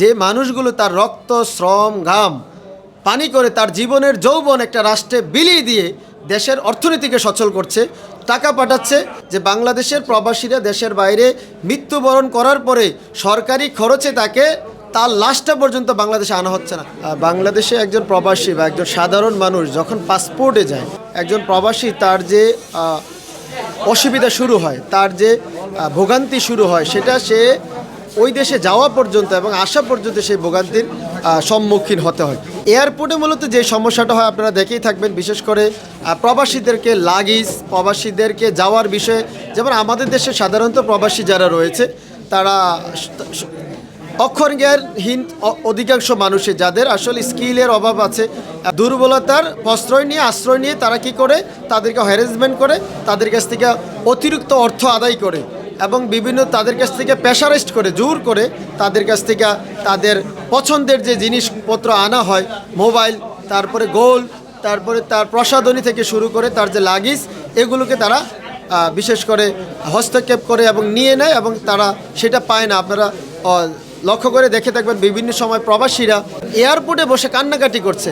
যে মানুষগুলো তার রক্ত, শ্রম, ঘাম, পানি করে তার জীবনের যৌবন একটা রাষ্ট্রে বিলিয়ে দিয়ে দেশের অর্থনীতিকে সচল করছে, টাকা পাঠাচ্ছে যে বাংলাদেশের প্রবাসীরা দেশের বাইরে মৃত্যুবরণ করার পরে সরকারি খরচে তাকে তার লাশটা পর্যন্ত বাংলাদেশে আনা হচ্ছে না। বাংলাদেশে একজন প্রবাসী বা একজন সাধারণ মানুষ যখন পাসপোর্টে যায়, একজন প্রবাসী তার যে অসুবিধা শুরু হয়, তার যে ভোগান্তি শুরু হয়, সেটা সে ওই দেশে যাওয়া পর্যন্ত এবং আসা পর্যন্ত সেই ভোগান্তির সম্মুখীন হতে হয়। এয়ারপোর্টে মূলত যে সমস্যাটা হয় আপনারা দেখেই থাকবেন, বিশেষ করে প্রবাসীদেরকে লাগেজ, প্রবাসীদেরকে যাওয়ার বিষয়ে। যেমন আমাদের দেশে সাধারণত প্রবাসী যারা রয়েছে, তারা অক্ষর জ্ঞানহীন অধিকাংশ মানুষের যাদের আসলে স্কিলের অভাব আছে। দুর্বলতার প্রশ্রয় নিয়ে, আশ্রয় নিয়ে তারা কি করে? তাদেরকে হ্যারাসমেন্ট করে, তাদের কাছ থেকে অতিরিক্ত অর্থ আদায় করে। এবং বিভিন্ন তাদের কাছ থেকে প্রেশারাইজড করে, জোর করে তাদের কাছ থেকে তাদের পছন্দের যে জিনিসপত্র আনা হয়, মোবাইল, তারপরে গোল, তারপরে তার প্রসাধনী থেকে শুরু করে তার যে লাগিজ, এগুলোকে তারা বিশেষ করে হস্তক্ষেপ করে এবং নিয়ে নেয় এবং তারা সেটা পায় না। আপনারা লক্ষ্য করে দেখে থাকবেন বিভিন্ন সময় প্রবাসীরা এয়ারপোর্টে বসে কান্নাকাটি করছে।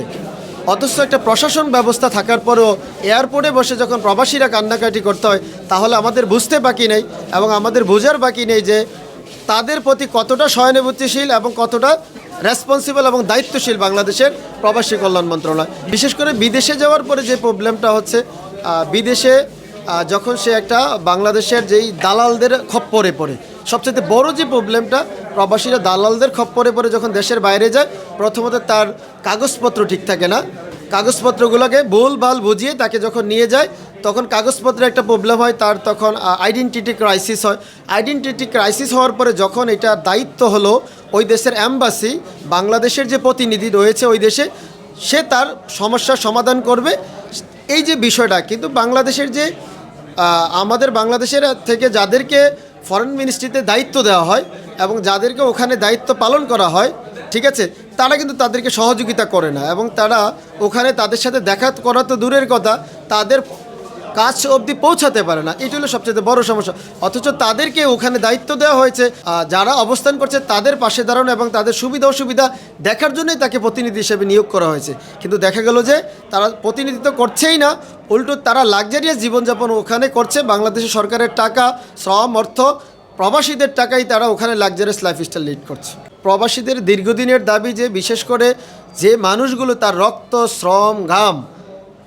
অথচ একটা প্রশাসন ব্যবস্থা থাকার পরেও এয়ারপোর্টে বসে যখন প্রবাসীরা কান্নাকাটি করতে হয়, তাহলে আমাদের বুঝতে বাকি নেই এবং আমাদের বোঝার বাকি নেই যে তাদের প্রতি কতটা সহানুভূতিশীল এবং কতটা রেসপন্সিবল এবং দায়িত্বশীল বাংলাদেশের প্রবাসী কল্যাণ মন্ত্রণালয়। বিশেষ করে বিদেশে যাওয়ার পরে যে প্রবলেমটা হচ্ছে বিদেশে যখন সে একটা বাংলাদেশের যেই দালালদের খপ্পরে পড়ে সবচেয়ে বড় যে প্রবলেমটা, প্রবাসীরা দালালদের খপ্পরে পরে যখন দেশের বাইরে যায়, প্রথমত তার কাগজপত্র ঠিক থাকে না। কাগজপত্রগুলোকে ভুল ভালো বুঝিয়ে তাকে যখন নিয়ে যায়, তখন কাগজপত্রে একটা প্রবলেম হয়, তার তখন আইডেন্টিটি ক্রাইসিস হয়। আইডেন্টিটি ক্রাইসিস হওয়ার পরে যখন এটা দায়িত্ব হলো ওই দেশের অ্যাম্বাসি বাংলাদেশের যে প্রতিনিধি রয়েছে ওই দেশে, সে তার সমস্যার সমাধান করবে। এই যে বিষয়টা, কিন্তু বাংলাদেশের যে আমাদের বাংলাদেশের থেকে যাদেরকে ফরেন মিনিস্ট্রিতে দায়িত্ব দেওয়া হয় এবং যাদেরকে ওখানে দায়িত্ব পালন করা হয়, ঠিক আছে, তারা কিন্তু তাদেরকে সহযোগিতা করে না এবং তারা ওখানে তাদের সাথে দেখা করা তো দূরের কথা, তাদের কাজ অবধি পৌঁছাতে পারে না। এটি হলো সবচেয়ে বড় সমস্যা। অথচ তাদেরকে ওখানে দায়িত্ব দেওয়া হয়েছে। যারা অবস্থান করছে, তাদের পাশে দাঁড়ানো এবং তাদের সুবিধা অসুবিধা দেখার জন্যই তাকে প্রতিনিধি হিসেবে নিয়োগ করা হয়েছে। কিন্তু দেখা গেল যে, তারা প্রতিনিধিত্ব করছেই না। উল্টো তারা লাক্সারিয়াস জীবনযাপন ওখানে করছে। বাংলাদেশের সরকারের টাকা, শ্রম, অর্থ, প্রবাসীদের টাকাই তারা ওখানে লাক্সারিয়াস লাইফস্টাইল লিড করছে। প্রবাসীদের দীর্ঘদিনের দাবি যে, বিশেষ করে যে মানুষগুলো তার রক্ত, শ্রম, ঘাম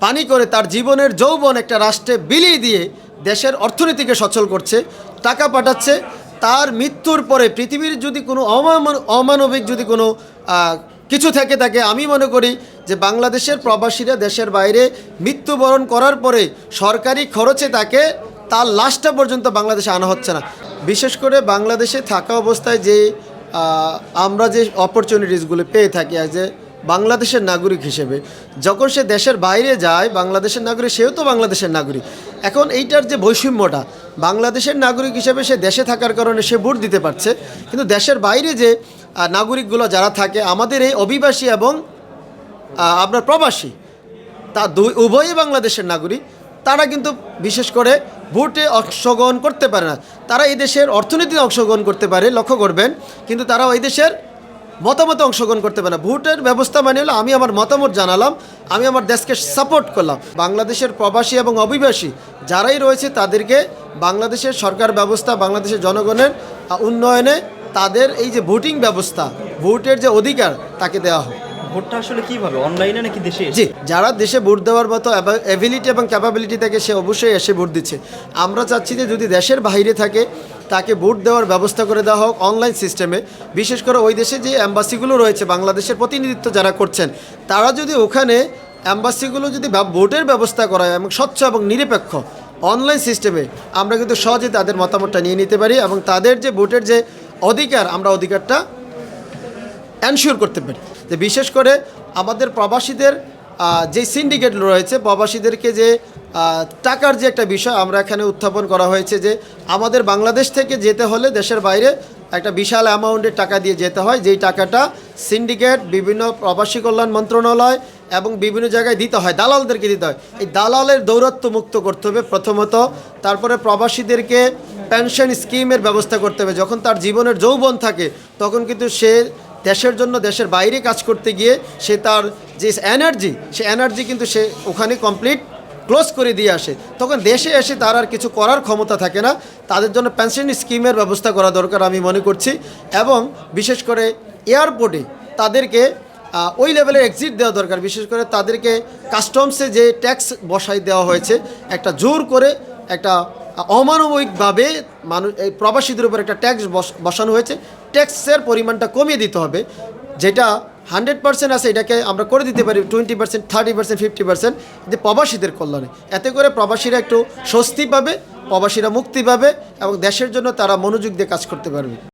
পানি করে তার জীবনের যৌবন একটা রাষ্ট্রে বিলিয়ে দিয়ে দেশের অর্থনীতিকে সচল করছে, টাকা পাঠাচ্ছে, তার মৃত্যুর পরে পৃথিবীর যদি কোনো অমান- অমানবিক যদি কোনো কিছু থেকে থাকে, আমি মনে করি যে বাংলাদেশের প্রবাসীরা দেশের বাইরে মৃত্যুবরণ করার পরে সরকারি খরচে তাকে তার লাশটা পর্যন্ত বাংলাদেশে আনা হচ্ছে না। বিশেষ করে বাংলাদেশে থাকা অবস্থায় যে আমরা যে অপরচুনিটিসগুলো পেয়ে থাকি যে বাংলাদেশের নাগরিক হিসেবে। যখন সে দেশের বাইরে যায়, বাংলাদেশের নাগরিক, সেও তো বাংলাদেশের নাগরিক। এখন এইটার যে বৈষম্যটা, বাংলাদেশের নাগরিক হিসেবে সে দেশে থাকার কারণে সে ভোট দিতে পারছে। কিন্তু দেশের বাইরে যে নাগরিকগুলো যারা থাকে, আমাদের এই অভিবাসী এবং আপনার প্রবাসী, তা দুই উভয়ই বাংলাদেশের নাগরিক। তারা কিন্তু বিশেষ করে ভোটে অংশগ্রহণ করতে পারে না। তারা এই দেশের অর্থনীতিতে অংশগ্রহণ করতে পারে, লক্ষ্য করবেন। কিন্তু তারা ওই দেশের মতামতে অংশগ্রহণ করতে পারে না। ভোটের ব্যবস্থা মানে হলো আমি আমার মতামত জানালাম আমি আমার দেশকে সাপোর্ট করলাম। বাংলাদেশের প্রবাসী এবং অভিবাসী যারাই রয়েছে তাদেরকে বাংলাদেশের সরকার ব্যবস্থা বাংলাদেশের জনগণের উন্নয়নে তাদের এই যে ভোটিং ব্যবস্থা ভোটের যে অধিকার তাকে দেওয়া হোক। ভোটটা আসলে কীভাবে অনলাইনে নাকি দেশে? জি যারা দেশে ভোট দেওয়ার মতো অ্যাবিলিটি এবং ক্যাপাবিলিটি থাকে সে অবশ্যই এসে ভোট দিচ্ছে। আমরা চাচ্ছি যে যদি দেশের বাইরে থাকে তাকে ভোট দেওয়ার ব্যবস্থা করে দেওয়া হোক অনলাইন সিস্টেমে। বিশেষ করে ওই দেশে যে অ্যাম্বাসিগুলো রয়েছে, বাংলাদেশের প্রতিনিধিত্ব যারা করছেন, তারা যদি ওখানে অ্যাম্বাসিগুলো যদি ভোটের ব্যবস্থা করা হয় এবং স্বচ্ছ এবং নিরপেক্ষ অনলাইন সিস্টেমে, আমরা কিন্তু সহজে তাদের মতামতটা নিয়ে নিতে পারি এবং তাদের যে ভোটের যে অধিকার, আমরা অধিকারটা এনশিওর করতে পারি। যে বিশেষ করে আমাদের প্রবাসীদের যে সিন্ডিকেট রয়েছে, প্রবাসীদেরকে যে টাকার যে একটা বিষয় আমরা এখানে উত্থাপন করা হয়েছে যে আমাদের বাংলাদেশ থেকে যেতে হলে দেশের বাইরে একটা বিশাল অ্যামাউন্টের টাকা দিয়ে যেতে হয়। যেই টাকাটা সিন্ডিকেট, বিভিন্ন প্রবাসী কল্যাণ মন্ত্রণালয় এবং বিভিন্ন জায়গায় দিতে হয়, দালালদেরকে দিতে হয়। এই দালালের দৌরত্ব মুক্ত করতে হবে প্রথমত। তারপরে প্রবাসীদেরকে পেনশন স্কিমের ব্যবস্থা করতে হবে। যখন তার জীবনের যৌবন থাকে, তখন কিন্তু সে দেশের জন্য দেশের বাইরে কাজ করতে গিয়ে সে তার যে এনার্জি সে এনার্জি কিন্তু সে ওখানে কমপ্লিট ক্লোজ করে দিয়ে আসে। তখন দেশে এসে তার আর কিছু করার ক্ষমতা থাকে না। তাদের জন্য পেনশন স্কিমের ব্যবস্থা করা দরকার আমি মনে করছি। এবং বিশেষ করে এয়ারপোর্টে তাদেরকে ওই লেভেলের এক্সিট দেওয়া দরকার। বিশেষ করে তাদেরকে কাস্টমসে যে ট্যাক্স বসাই দেওয়া হয়েছে, একটা জোর করে একটা অমানবিকভাবে মানুষ এই প্রবাসীদের উপর একটা ট্যাক্স বসানো হয়েছে। ট্যাক্সের পরিমাণটা কমিয়ে দিতে হবে, যেটা হান্ড্রেড পার্সেন্ট আছে এটাকে আমরা করে দিতে পারি twenty percent thirty percent fifty percent যে প্রবাসীদের কল্যাণে। এতে করে প্রবাসীরা একটু স্বস্তি পাবে, প্রবাসীরা মুক্তি পাবে এবং দেশের জন্য তারা মনোযোগ দিয়ে কাজ করতে পারবে।